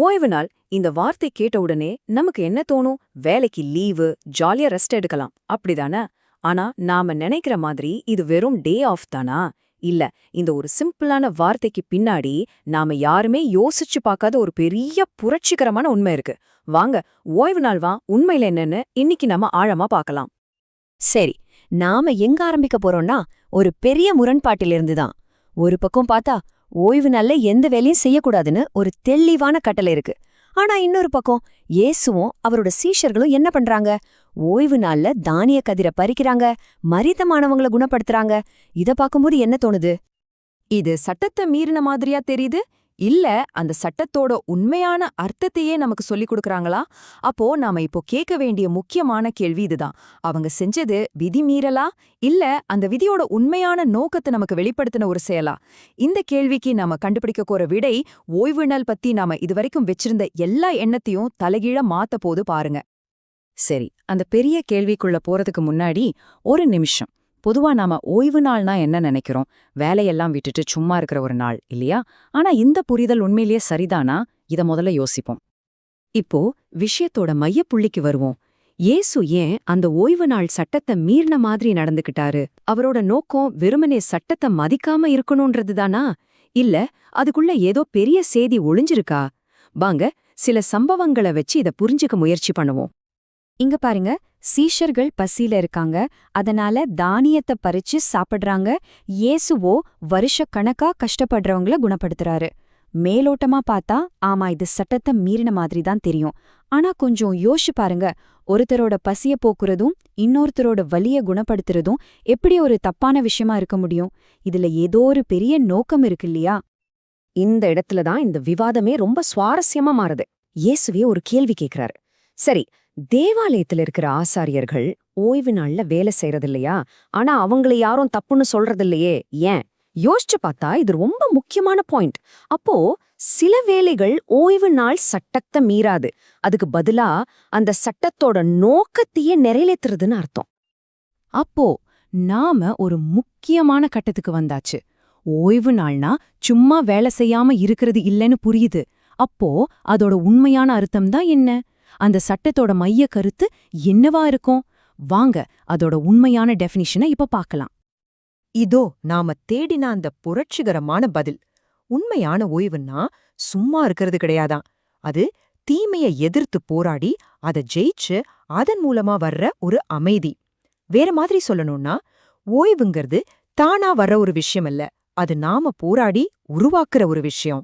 ஓய்வு நாள் இந்த வார்த்தை கேட்ட உடனே நமக்கு என்ன தோணும்? வேலைக்கு லீவு ஜாலியா ரெஸ்ட் எடுக்கலாம். அப்படிதானே? ஆனா நாம நினைக்கிற மாதிரி இது வெறும் டே ஆஃப் தானா? இல்ல இந்த ஒரு சிம்பிளான வார்த்தைக்கு பின்னாடி நாம யாருமே யோசிச்சு பார்க்காத ஒரு பெரிய புரட்சிகரமான உண்மை இருக்கு. வாங்க ஓய்வு நாள் வா உண்மையில என்னன்னு இன்னைக்கு நாம ஆழமா பார்க்கலாம். சரி நாம எங்க ஆரம்பிக்க போறோம்னா ஒரு பெரிய முரண்பாட்டிலிருந்து தான். ஒரு பக்கம் பார்த்தா ஓய்வு நாள்ல எந்த வேலையும் செய்யக்கூடாதுன்னு ஒரு தெளிவான கட்டளை இருக்கு. ஆனா இன்னொரு பக்கம் இயேசுவும் அவரோட சீஷர்களும் என்ன பண்றாங்க? ஓய்வு நாள்ல தானிய கதிரை பறிக்கிறாங்க மரிதமானவங்கள குணப்படுத்துறாங்க. இத பாக்கும்போது என்ன தோணுது? இது சட்டத்தை மீறின மாதிரியா தெரியுது? இல்ல அந்த சட்டத்தோட உண்மையான அர்த்தத்தையே நமக்கு சொல்லிக் கொடுக்கறாங்களா? அப்போ நாம இப்போ கேட்க வேண்டிய முக்கியமான கேள்வி இதுதான். அவங்க செஞ்சது விதி மீறலா? இல்ல அந்த விதியோட உண்மையான நோக்கத்தை நமக்கு வெளிப்படுத்தின ஒரு செயலா? இந்த கேள்விக்கு நாம கண்டுபிடிக்க கோர விடை ஓய்வு நாள் பத்தி நாம இதுவரைக்கும் வச்சிருந்த எல்லா எண்ணத்தையும் தலைகீழ மாத்த போது பாருங்க. சரி அந்த பெரிய கேள்விக்குள்ள போறதுக்கு முன்னாடி ஒரு நிமிஷம். பொதுவா நாம ஓய்வு நாள்னா என்ன நினைக்கிறோம்? வேலையெல்லாம் விட்டுட்டு சும்மா இருக்கிற ஒரு நாள் இல்லையா? ஆனா இந்த புரிதல் உண்மையிலேயே சரிதானா? இத முதல்ல யோசிப்போம். இப்போ விஷயத்தோட மையப்புள்ளிக்கு வருவோம். ஏசு ஏன் அந்த ஓய்வு நாள் சட்டத்தை மீறின மாதிரி நடந்துகிட்டாரு? அவரோட நோக்கம் வெறுமனே சட்டத்தை மதிக்காம இருக்கணும்ன்றதுதானா இல்ல அதுக்குள்ள ஏதோ பெரிய செய்தி ஒளிஞ்சிருக்கா? வாங்க சில சம்பவங்களை வச்சு இத புரிஞ்சுக்க முயற்சி பண்ணுவோம். இங்க பாருங்க சீஷர்கள் பசியில இருக்காங்க. அதனால தானியத்தை பறிச்சு சாப்பிடுறாங்க. இயேசுவோ வருஷ கணக்கா கஷ்டப்படுறவங்கள குணப்படுத்துறாரு. மேலோட்டமா பார்த்தா ஆமா இது சட்டத்தை மீறின மாதிரி தான் தெரியும். ஆனா கொஞ்சம் யோசிச்சு பாருங்க. ஒருத்தரோட பசிய போக்குறதும் இன்னொருத்தரோட வலிய குணப்படுத்துறதும் எப்படி ஒரு தப்பான விஷயமா இருக்க முடியும்? இதுல ஏதோ ஒரு பெரிய நோக்கம் இருக்கு இல்லையா? இந்த இடத்துல தான் இந்த விவாதமே ரொம்ப சுவாரஸ்யமா மாறுது. இயேசுவே ஒரு கேள்வி கேக்குறாரு. சரி தேவாலயத்துல இருக்கிற ஆசாரியர்கள் ஓய்வு நாள்ல வேலை செய்யறதில்லையா ஆனா அவங்கள யாரும் தப்புன்னு சொல்றதில்லையே. ஏன்? யோசிச்சு பார்த்தா இது ரொம்ப முக்கியமான பாயிண்ட். அப்போ சில வேலைகள் ஓய்வு நாள் சட்டத்தை மீறாது. அதுக்கு பதிலா அந்த சட்டத்தோட நோக்கத்தையே நிறைவேற்றுறதுன்னு அர்த்தம். அப்போ நாம ஒரு முக்கியமான கட்டத்துக்கு வந்தாச்சு. ஓய்வு நாள்னா சும்மா வேலை செய்யாம இருக்கிறது இல்லைன்னு புரியுது. அப்போ அதோட உண்மையான அர்த்தம் தான் என்ன? அந்த சட்டத்தோட மைய கருத்து என்னவா இருக்கும்? வாங்க அதோட உண்மையான டெஃபினிஷனை இப்ப பார்க்கலாம். இதோ நாம தேடின அந்த புரட்சிகரமான பதில். உண்மையான ஓய்வுன்னா சும்மா இருக்கிறது கிடையாதான். அது தீமைய எதிர்த்து போராடி அதை ஜெயிச்சு அதன் மூலமா வர்ற ஒரு அமைதி. வேற மாதிரி சொல்லணும்னா ஓய்வுங்கிறது தானா வர்ற ஒரு விஷயம் இல்ல அது நாம போராடி உருவாக்குற ஒரு விஷயம்.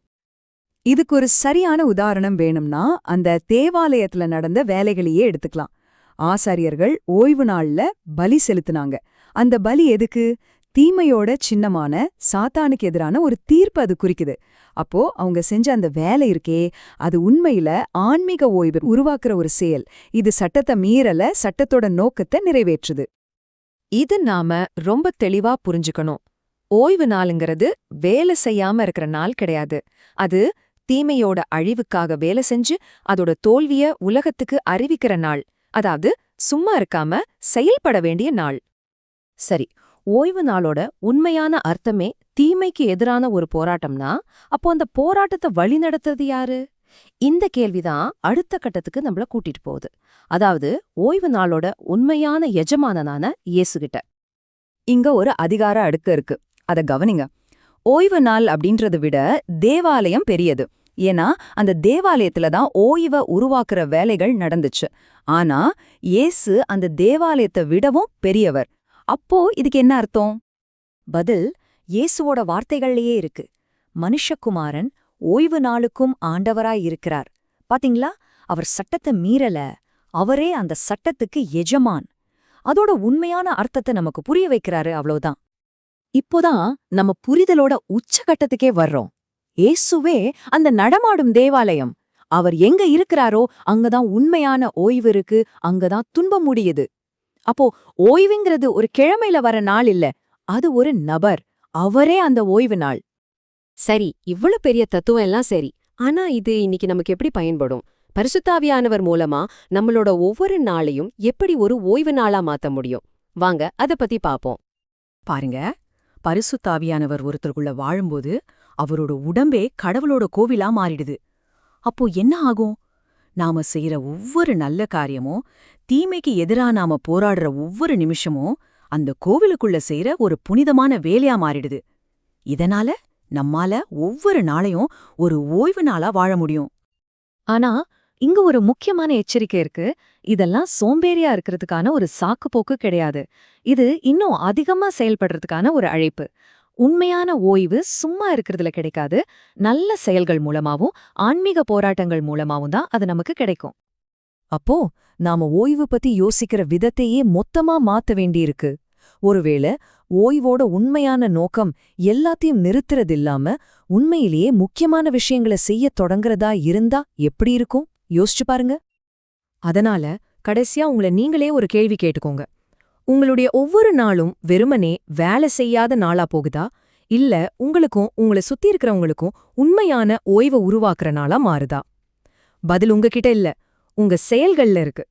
இதுக்கு ஒரு சரியான உதாரணம் வேணும்னா அந்த தேவாலயத்துல நடந்த வேலைகளையே எடுத்துக்கலாம். ஆசாரியர்கள் ஓய்வு நாள்ல பலி செலுத்துனாங்க. அந்த பலி எதுக்கு? தீமையோட சின்னமான சாத்தானுக்கு எதிரான ஒரு தீர்ப்பு அது குறிக்குது. அப்போ அவங்க செஞ்ச அந்த வேலை இருக்கே அது உண்மையில ஆன்மீக ஓய்வு உருவாக்குற ஒரு செயல். இது சட்டத்தை மீறல சட்டத்தோட நோக்கத்தை நிறைவேற்றுது. இது நாம ரொம்ப தெளிவா புரிஞ்சுக்கணும். ஓய்வு நாளுங்கிறது வேலை செய்யாம இருக்கிற நாள் கிடையாது. அது தீமையோட அழிவுக்காக வேலை செஞ்சு அதோட தோல்விய உலகத்துக்கு அறிவிக்கிற நாள். அதாவது சும்மா இருக்காம செயல்பட வேண்டிய நாள். சரி ஓய்வு நாளோட உண்மையான அர்த்தமே தீமைக்கு எதிரான ஒரு போராட்டம்னா அப்போ அந்த போராட்டத்தை வழிநடத்துறது யாரு? இந்த கேள்விதான் அடுத்த கட்டத்துக்கு நம்மள கூட்டிட்டு போகுது. அதாவது ஓய்வு நாளோட உண்மையான எஜமானனான இயேசுகிட்ட. இங்க ஒரு அதிகார அடுக்கு இருக்கு. அத கவனிங்க. ஓய்வு நாள் அப்படின்றத விட தேவாலயம் பெரியது. ஏன்னா அந்த தேவாலயத்துல தான் ஓய்வை உருவாக்குற வேலைகள் நடந்துச்சு. ஆனா இயேசு அந்த தேவாலயத்தை விடவும் பெரியவர். அப்போ இதுக்கு என்ன அர்த்தம்? பதில் இயேசுவோட வார்த்தைகள்லயே இருக்கு. மனுஷகுமாரன் ஓய்வு நாளுக்கும் ஆண்டவராய் இருக்கிறார். பாத்தீங்களா? அவர் சட்டத்தை மீறல. அவரே அந்த சட்டத்துக்கு எஜமான். அதோட உண்மையான அர்த்தத்தை நமக்கு புரிய வைக்கிறாரு அவ்வளோதான் இப்போதான் நம்ம புரிதலோட உச்சகட்டத்துக்கே வர்றோம். ஏசுவே அந்த நடமாடும் தேவாலயம். அவர் எங்க இருக்கிறாரோ அங்கதான் உண்மையான ஓய்வு இருக்கு அங்கதான் துன்பம் முடியுது. அப்போ ஓய்வுங்கிறது ஒரு கிழமையில வர நாள் இல்ல அது ஒரு நபர். அவரே அந்த ஓய்வு நாள். சரி இவ்வளவு பெரிய தத்துவம் எல்லாம் சரி ஆனா இது இன்னைக்கு நமக்கு எப்படி பயன்படும்? பரிசுத்தாவியானவர் மூலமா நம்மளோட ஒவ்வொரு நாளையும் எப்படி ஒரு ஓய்வு நாளா மாத்த முடியும்? வாங்க அத பத்தி பாப்போம். பாருங்க பரிசுத்தாவியானவர் ஒருத்தருக்குள்ள வாழும்போது அவரோட உடம்பே கடவுளோட கோவிலா மாறிடுது. அப்போ என்ன ஆகும்? நாம செய்யற ஒவ்வொரு நல்ல காரியமும் தீமைக்கு எதிரா நாம போராடுற ஒவ்வொரு நிமிஷமும் அந்த கோவிலுக்குள்ள செய்யற ஒரு புனிதமான வேலையா மாறிடுது. இதனால நம்மால ஒவ்வொரு நாளையும் ஒரு ஓய்வு நாளா வாழ முடியும். ஆனா இங்க ஒரு முக்கியமான எச்சரிக்கை இருக்கு. இதெல்லாம் சோம்பேறியா இருக்கிறதுக்கான ஒரு சாக்குப்போக்கு கிடையாது. இது இன்னும் அதிகமா செயல்படுறதுக்கான ஒரு அழைப்பு. உண்மையான ஓய்வு சும்மா இருக்கிறதுல கிடைக்காது. நல்ல செயல்கள் மூலமாவும் ஆன்மீக போராட்டங்கள் மூலமாவும் தான் அது நமக்கு கிடைக்கும். அப்போ நாம ஓய்வு பத்தி யோசிக்கிற விதத்தையே மொத்தமா மாத்த வேண்டியிருக்கு. ஒருவேளை ஓய்வோட உண்மையான நோக்கம் எல்லாத்தையும் நிறுத்துறதில்லாம உண்மையிலேயே முக்கியமான விஷயங்களை செய்யத் தொடங்குறதா இருந்தா எப்படி இருக்கும்? யோசிச்சு பாருங்க. அதனால கடைசியா உங்களை நீங்களே ஒரு கேள்வி கேட்டுக்கோங்க. உங்களுடைய ஒவ்வொரு நாளும் வெறுமனே வேலை செய்யாத நாளா போகுதா? இல்ல உங்களுக்கும் உங்களை சுத்தி இருக்கிறவங்களுக்கும் உண்மையான ஓய்வை உருவாக்குற நாளா மாறுதா? பதில் உங்ககிட்ட இல்ல. உங்க செயல்கள்ல இருக்கு.